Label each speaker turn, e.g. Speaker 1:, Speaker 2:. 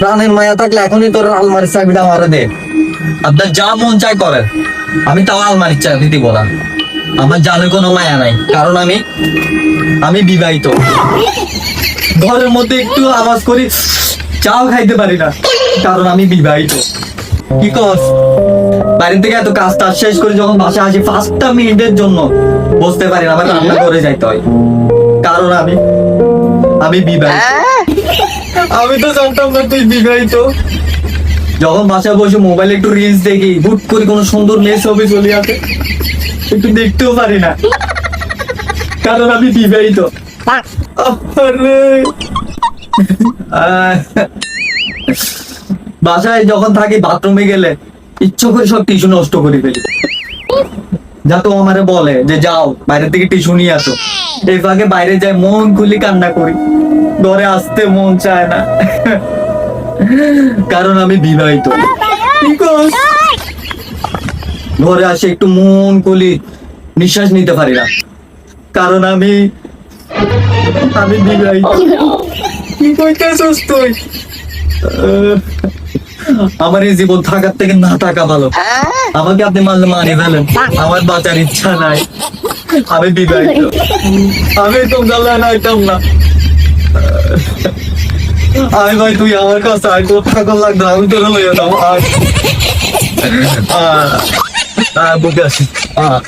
Speaker 1: প্রাণের মায়া থাকলে এখনই তোর আলমারির চাবিটা আমারে দে। আপনার যা মন চাই করেন। আমি তাও আলমারির চাবি দিব না। আমার জানে কোনো মায়া নাই। কারণ আমি আমি বিবাহিত। ঘরের মধ্যে একটু আওয়াজ করি, চাও খাইতে পারি না। কারণ আমি বিবাহিত। কি কর বাইরে থেকে এত কাজ টাজ শেষ করে যখন বাসায় আসি পাঁচটা মিনিটের জন্য বসতে পারি না, আমার রান্না করে যাইতে হয়। কারণ আমি আমি বিবাহিত। আমি তো জানতাম না তুই বিবাহিত। যখন বাসায় বসে মোবাইলে একটু রিলস দেখি, হুট করে কোনো সুন্দর মেয়ে ছবি চলে আসে, একটু দেখতেও পারি না। কারণ আমি বিবাহিত। বাসায় যখন থাকি, বাথরুমে গেলে ইচ্ছা করে সব টিস্যু নষ্ট করে ফেলি। যা তো আমারে বলে যে যাও বাইরে থেকে টিস্যু নিয়ে আসো। এই ফাঁকে বাইরে যাই, মন খুলি কান্না করি। ঘরে আসতে মন চায় না। কারণ আমি বিবাহিত। কি ঘরে আসে একটু মন খুলি নিঃশ্বাস নিতে পারি না। কারণ আমি আমি বিবাহিত। কি কইতেছস তুই? আমার এই জীবন থাকার থেকে না থাকা ভালো। আমাকে আপনি মারলে মারি ফেলেন। আমার বাঁচার ইচ্ছা নাই। আমি বিবাহিত। আমি তো জ্বালা নাইতাম না। আয় ভাই, তুই আমার কাছে আয়, তোর টাকা লাগবে, আমি তোর লইয়া দাও আয়। বুকে আসি আহ